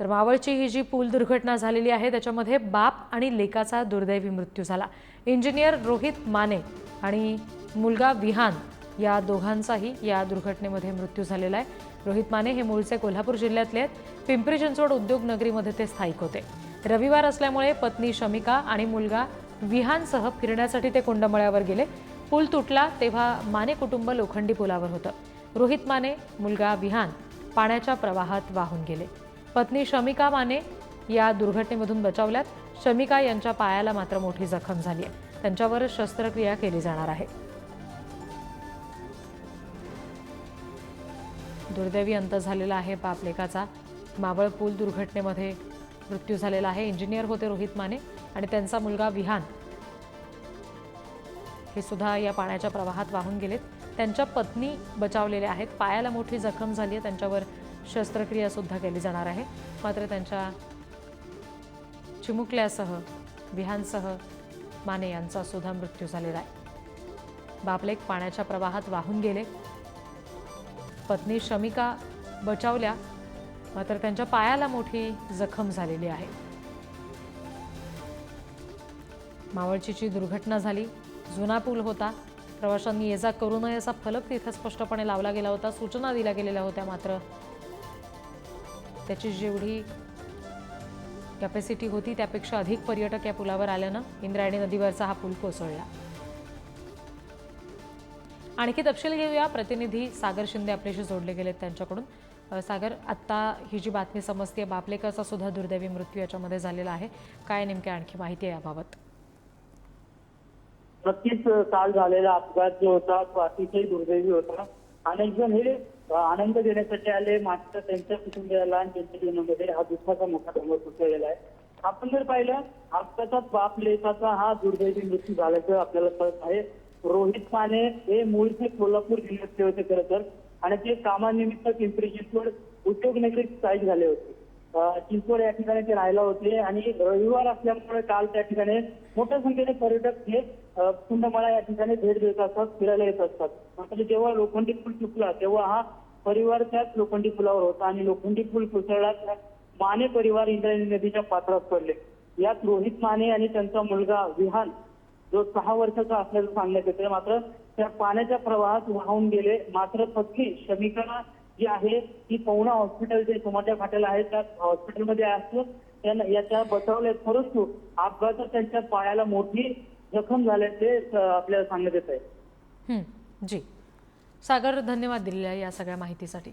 तर मावळची ही जी पूल दुर्घटना झालेली आहे त्याच्यामध्ये बाप आणि लेकाचा दुर्दैवी मृत्यू झाला. इंजिनियर रोहित माने आणि मुलगा विहान या दोघांचाही या दुर्घटनेमध्ये मृत्यू झालेला आहे. रोहित माने हे मूळचे कोल्हापूर जिल्ह्यातले आहेत. पिंपरी चिंचवड उद्योग नगरीमध्ये ते स्थायिक होते. रविवार असल्यामुळे पत्नी शमिका आणि मुलगा विहानसह फिरण्यासाठी ते कुंडमळ्यावर गेले. पूल तुटला तेव्हा माने कुटुंब लोखंडी पुलावर होतं. रोहित माने मुलगा विहान पाण्याच्या प्रवाहात वाहून गेले. पत्नी शमिका माने या दुर्घटनेमधून बचावल्यात. शमिका यांच्या पायाला मात्र मोठी जखम झाली आहे. त्यांच्यावर शस्त्रक्रिया केली जाणार आहे. दुर्दैवी अंत झालेला आहे पापलेकाचा मावळ पूल दुर्घटनेमध्ये मृत्यू झालेला आहे. इंजिनियर होते रोहित माने आणि त्यांचा मुलगा विहान. हे सुद्धा या पाण्याच्या प्रवाहात वाहून गेलेत. त्यांच्या पत्नी बचावलेल्या आहेत. पायाला मोठी जखम झाली आहे. त्यांच्यावर शस्त्रक्रियासुद्धा केली जाणार आहे. मात्र त्यांच्या चिमुकल्यासह विहांसह माने यांचा सुद्धा मृत्यू झालेला आहे. बापलेक पाण्याच्या प्रवाहात वाहून गेले. पत्नी शमिका बचावल्या. मात्र त्यांच्या पायाला मोठी जखम झालेली आहे. मावळचीची दुर्घटना झाली. जुना पूल होता. प्रवाशांनी ये जा करू नये असा फलक तिथे स्पष्टपणे लावला गेला होता. सूचना दिल्या गेलेल्या होत्या. मात्र त्याची जेवढी कॅपॅसिटी होती त्यापेक्षा अधिक पर्यटक या पुलावर आल्यानं इंद्रायणी नदीवरचा हा पूल कोसळला. आणखी तपशील घेऊया. प्रतिनिधी सागर शिंदे आपल्याशी जोडले गेलेत त्यांच्याकडून. सागर आत्ता ही जी बातमी समजते बापलेकरचा सुद्धा दुर्दैवी मृत्यू याच्यामध्ये झालेला आहे. काय नेमकी आणखी माहिती आहे याबाबत? नक्कीच काल झालेला अपघात जो होता तो अतिशय दुर्दैवी होता. अनेक जण हे आनंद देण्यासाठी आले मात्र त्यांच्या कुटुंबियाला आणि त्यांच्या जीवनामध्ये हा दुःखाचा मोठा डोंगर कोसळलेला आहे. आपण जर पाहिलं अपघातात बाप लेखाचा हा दुर्दैवी मृत्यू झाल्याचं आपल्याला कळत आहे. रोहित माने हे मूळचे कोल्हापूर जिल्ह्यातले होते खरं तर. आणि ते कामानिमित्त पिंपरी चिंचवड उद्योगनगरीत स्थायिक झाले होते. चिंचवड या ठिकाणी ते राहायला होते आणि रविवार असल्यामुळे काल त्या ठिकाणी मोठ्या संख्येने पर्यटक हे कुंडमाळा या ठिकाणी भेट देत असतात फिरायला येत असतात. मात्र जेव्हा लोखंडी पूल चुकला तेव्हा हा परिवार त्याच लोखंडी पुलावर होता आणि लोखंडी पूल कोसळला त्या माने परिवार इंद्रायणी नदीच्या पात्रात पडले. यात रोहित माने आणि त्यांचा मुलगा विहान जो सहा वर्षाचा असल्याचं सांगण्यात येते मात्र त्या पाण्याच्या प्रवाहात वाहून गेले. मात्र पत्नी शमिका जी आहे ती पवना हॉस्पिटल जे सोमाच्या फाट्याला आहे. त्या हॉस्पिटलमध्ये असतो. त्यांना याच्या बचावले परंतु अपघातात त्यांच्या पायाला मोठी जखम झाल्याचे आपल्याला सांगण्यात येत आहे जी. सागर धन्यवाद दिलेला या सगळ्या माहितीसाठी.